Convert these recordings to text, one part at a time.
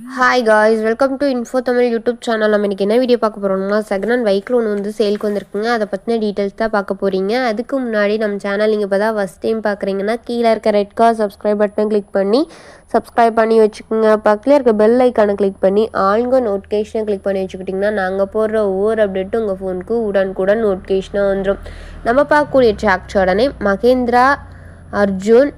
Hi guys welcome to info Tamil YouTube channel நம்ம இன்றைக்கி என்ன வீடியோ பார்க்க போகிறோம்னா செகண்ட் ஹேண்ட் பைக் ஒன்று வந்து சேலுக்கு வந்திருக்குங்க. அதை பற்றின டீட்டெயில்ஸ் தான் பார்க்க போகிறீங்க அதுக்கு முன்னாடி நம்ம சேனல் நீங்கள் இப்போ தான் ஃபஸ்ட் டைம் பார்க்குறீங்கன்னா கீழே இருக்க ரெட் கார் சப்ஸ்கிரைப் பட்டனை கிளிக் பண்ணி சப்ஸ்கிரைப் பண்ணி வச்சுக்கோங்க. பக்கத்தில் இருக்க பெல் ஐக்கானை கிளிக் பண்ணி ஆளுங்க நோட்டிஃபிகேஷனை கிளிக் பண்ணி வச்சுக்கிட்டிங்கன்னா நாங்கள் போடுற ஒவ்வொரு அப்டேட்டும் உங்கள் ஃபோனுக்கு உடனுக்குடன் நோட்டிஃபிகேஷனாக வந்துடும் நம்ம பார்க்கக்கூடிய டிராக்டரோடனே Mahindra Arjun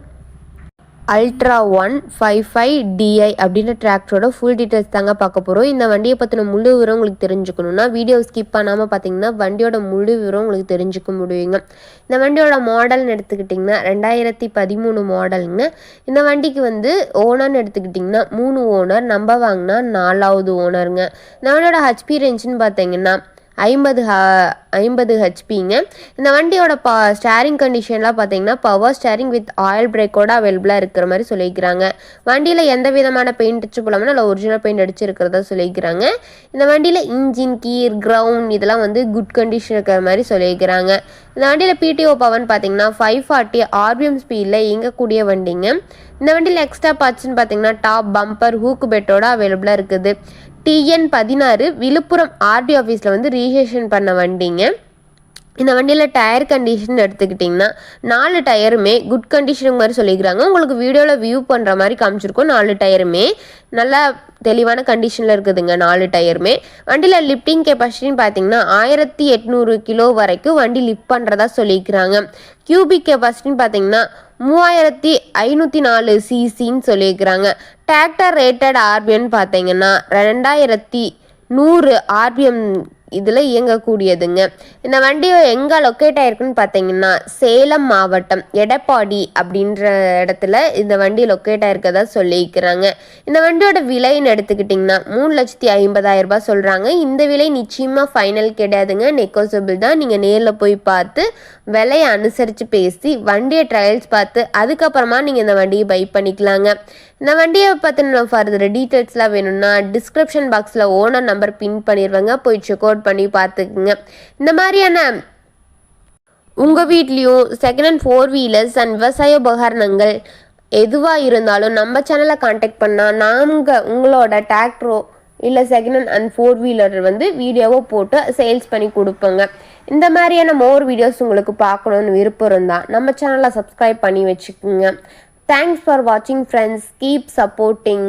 ultra one five five DI அப்படின்ற டிராக்டரோட ஃபுல் டீட்டெயில்ஸ் தாங்க பார்க்க போகிறோம் இந்த வண்டியை பற்றின முழு விவரம் உங்களுக்கு தெரிஞ்சுக்கணுன்னா வீடியோ ஸ்கிப் பண்ணாமல் பார்த்தீங்கன்னா வண்டியோட முழு விவரம் உங்களுக்கு தெரிஞ்சுக்க முடியுங்க. இந்த வண்டியோட மாடல்னு எடுத்துக்கிட்டிங்கன்னா ரெண்டாயிரத்தி பதிமூணு மாடலுங்க இந்த வண்டிக்கு வந்து ஓனர்னு எடுத்துக்கிட்டிங்கன்னா மூணு ஓனர் நம்ம வாங்கினா நாலாவது ஓனருங்க இந்த வண்டியோட ஹெச்பி ரேஞ்சுன்னு பார்த்தீங்கன்னா ஐம்பது ஹ ஐம்பது ஹெச்பிங்க இந்த வண்டியோட பா ஸ்டேரிங் கண்டிஷன்லாம் பார்த்தீங்கன்னா பவர் ஸ்டேரிங் வித் ஆயில் பிரேக்கோட அவைலபிளாக இருக்கிற மாதிரி சொல்லியிருக்கிறாங்க வண்டியில் எந்த விதமான பெயிண்ட் அடிச்சு போலாமல் நல்லா ஒரிஜினல் பெயிண்ட் அடிச்சிருக்கிறதா சொல்லியிருக்கிறாங்க இந்த வண்டியில் இன்ஜின் கீர் கிரவுண்ட் இதெல்லாம் வந்து குட் கண்டிஷன் இருக்கிற மாதிரி சொல்லியிருக்கிறாங்க இந்த வண்டியில் பிடிஓ பவன் பார்த்தீங்கன்னா ஃபைவ் ஃபார்ட்டி ஆர்பிஎம் ஸ்பீடில் இயங்கக்கூடிய வண்டிங்க. இந்த வண்டியில் எக்ஸ்ட்ரா பார்ட்ஸ்னு பார்த்தீங்கன்னா டாப் பம்பர் ஹூக்கு பெட்டோட அவைலபிளாக இருக்குது. டிஎன் பதினாறு விழுப்புரம் ஆர்டி ஆஃபீஸில் வந்து ரிஜிஸ்ட்ரேஷன் பண்ண வண்டிங்க. இந்த வண்டியில் டயர் கண்டிஷன் எடுத்துக்கிட்டிங்கன்னா நாலு டயருமே குட் கண்டிஷனுக்கு மாதிரி சொல்லிக்கிறாங்க. உங்களுக்கு வீடியோவில் வியூ பண்ணுற மாதிரி காமிச்சிருக்கோம். நாலு டயருமே நல்லா தெளிவான கண்டிஷனில் இருக்குதுங்க நாலு டயருமே. வண்டியில் லிஃப்டிங் கெப்பாசிட்டின்னு பார்த்தீங்கன்னா ஆயிரத்தி எட்நூறு கிலோ வரைக்கும் வண்டி லிஃப்ட் பண்ணுறதா சொல்லியிருக்கிறாங்க. கியூபிக் கெப்பாசிட்டின்னு பார்த்தீங்கன்னா மூவாயிரத்தி ஐநூற்றி நாலு சிசின்னு சொல்லியிருக்கிறாங்க. டிராக்டர் ரேட்டட் ஆர்பிஎம்னு பார்த்தீங்கன்னா ரெண்டாயிரத்தி நூறு ஆர்பிஎம் இதில் இயங்கக்கூடியதுங்க. இந்த வண்டி எங்கே லொக்கேட் ஆயிருக்குன்னு பார்த்தீங்கன்னா சேலம் மாவட்டம் எடப்பாடி அப்படின்ற இடத்துல இந்த வண்டி லொக்கேட் ஆயிருக்கதா சொல்லியிருக்கிறாங்க. இந்த வண்டியோட விலைன்னு எடுத்துக்கிட்டிங்கன்னா மூணு லட்சத்தி ஐம்பதாயிரம் ரூபாய் சொல்கிறாங்க இந்த விலை நிச்சயமாக ஃபைனல் கிடையாதுங்க. நெக்கோசபிள் தான். நீங்கள் நேரில் போய் பார்த்து விலையை அனுசரித்து பேசி வண்டியை ட்ரையல்ஸ் பார்த்து அதுக்கப்புறமா நீங்கள் இந்த வண்டியை பை பண்ணிக்கலாங்க. இந்த வண்டியை பற்றின ஃபர்தர் டீட்டெயில்ஸ்லாம் வேணும்னா டிஸ்கிரிப்ஷன் பாக்ஸில் ஓனர் நம்பர் பின் பண்ணிடுவாங்க போய் செக் அவுட் பண்ணி பார்த்துக்குங்க. இந்த மாதிரியான உங்கள் வீட்லேயும் second hand four wheelers and விவசாய உபகரணங்கள் எதுவாக இருந்தாலும் நம்ம சேனலை காண்டாக்ட் பண்ணால் நாங்கள் உங்களோட டிராக்டரோ இல்லை second hand and four wheeler வந்து வீடியோவோ போட்டு சேல்ஸ் பண்ணி கொடுப்போங்க. இந்த மாதிரியான மோர் வீடியோஸ் உங்களுக்கு பார்க்கணுன்னு விருப்பம் இருந்தால் நம்ம சேனலை சப்ஸ்கிரைப் பண்ணி வச்சுக்கோங்க. தேங்க்ஸ் ஃபார் வாட்சிங் ஃப்ரெண்ட்ஸ் கீப் சப்போர்ட்டிங்